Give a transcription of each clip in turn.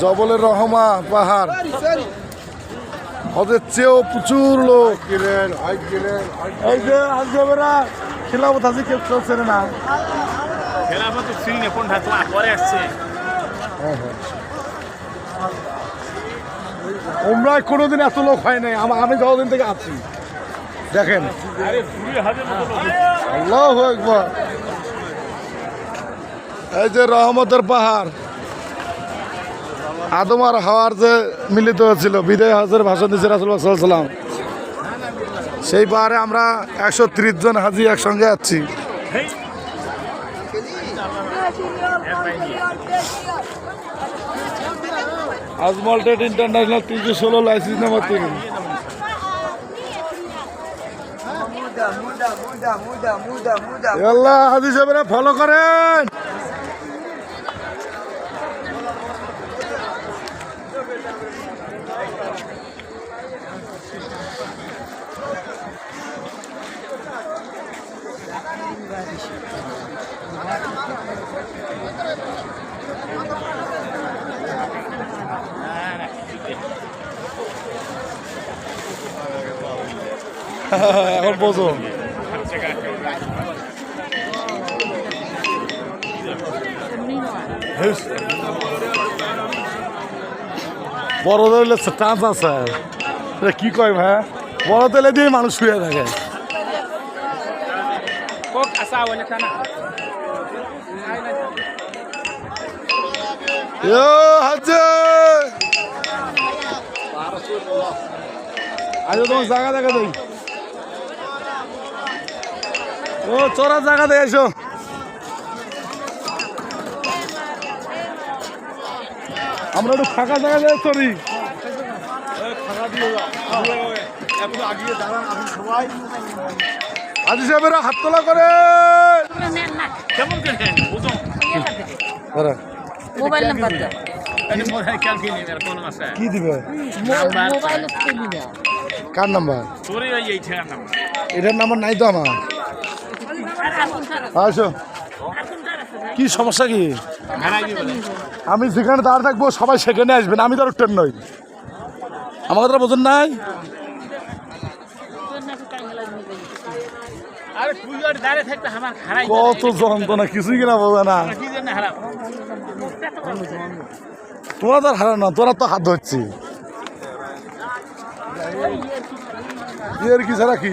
জবলের রহমা পাহাড়। ওদের চেয়েও প্রচুর লোক। এই যে আজকেরা খেলাবত আছে কেউ চলছে না। খেলাফত পরে আসছে। তোমরা কোনোদিন এত লোক হয় নাই। আমি যতদিন থেকে আছি। দেখেন। আল্লাহ একবার এই যে রহমতের পাহাড়। আদম আর হাওয়ার যে মিলিত হয়েছিল বিদায় হাজের ভাষণ দিয়েছে রাসুল্লাহ সাল্লাম সেই পাহাড়ে আমরা একশো ত্রিশ জন হাজি একসঙ্গে আছি। আজমল টেট ইন্টারন্যাশনাল তিনশো ষোলো লাইসেন্স নাম্বার তিন। Muda, muda, muda, muda, muda, muda. আল্লাহ হাজি সাহেবরা ফলো করেন এখন বোঝো বড়দের হলে টাচ আছে। এটা কি কয় ভাই? বড় তেলে দিয়ে মানুষ শুয়ে থাকে। আজ তোমার জায়গা দেখা দেই ও চোরা জায়গা দিয়ে এসো। আমরা একটু ফাঁকা জায়গা দিয়ে চড়ি। আজি সাহেবেরা হাত তোলা করে। কেমন মোবাইল নাম্বার কি দিবে? কার নাম্বার? এটার নাম্বার নাই তো আমার। আসো। কি সমস্যা কি? আমি যেখানে দাঁড় থাকব সবাই সেখানে আসবেন আমি তো আর ট্রেন নই। আমার কথা বোঝেন নাই? আরে তুই আর দাঁড়িয়ে থাকতে আমার হারাই কত যন্ত্রণা কিছুই কিনা বোঝে না। তোরা তো আর হারা না তোরা তো হাত ধরছি। এর কি ছাড়া কি?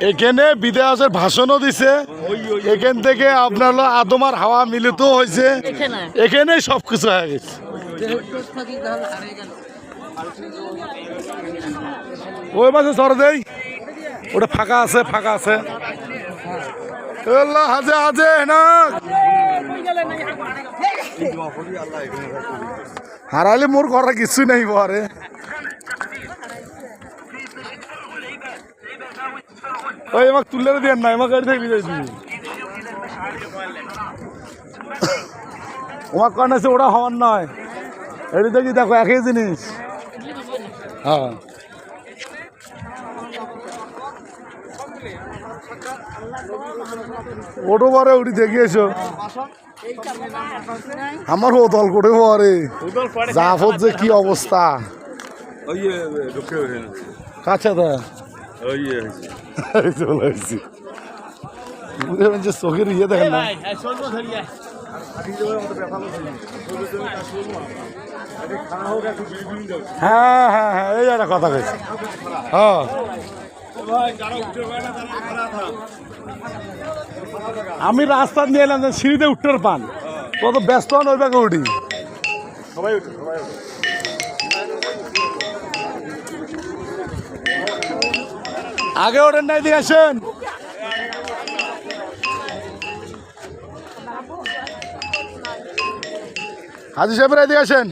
এখানে বিদেশের ভাষণও দিছে। এখান থেকে আপনার আদমার হাওয়া মিলিত হয়েছে। এখানে। সব কিছু হয়ে গেছে। ওই মাসে সর দেই। ওটা ফাঁকা আছে ফাঁকা আছে। হাজে হাজে না হারালে মোর করার কিছু নাই পরে ওই আমাকে তুলে দিয়ে না আমাকে গাড়ি থেকে তোমার কারণ আছে ওটা হওয়ার নয়। এটি দেখি দেখো একই জিনিস। হ্যাঁ। ওটো পরে উঠি দেখি এসো। আমার ও দল করে পরে জাফর যে কি অবস্থা। কাছে দা। চলে আসছি বুঝে যে চোখের ইয়ে দেখেন না হ্যাঁ হ্যাঁ হ্যাঁ এই একটা কথা কইছি হ্যাঁ আমি রাস্তা নিয়ে এলাম যে সিঁড়িতে উঠতে পান কত ব্যস্ত হন ওই ব্যাগে উঠি। আগে ওঠেন না এদিকে আসেন। হাজি সাহেবের এদিকে আসেন।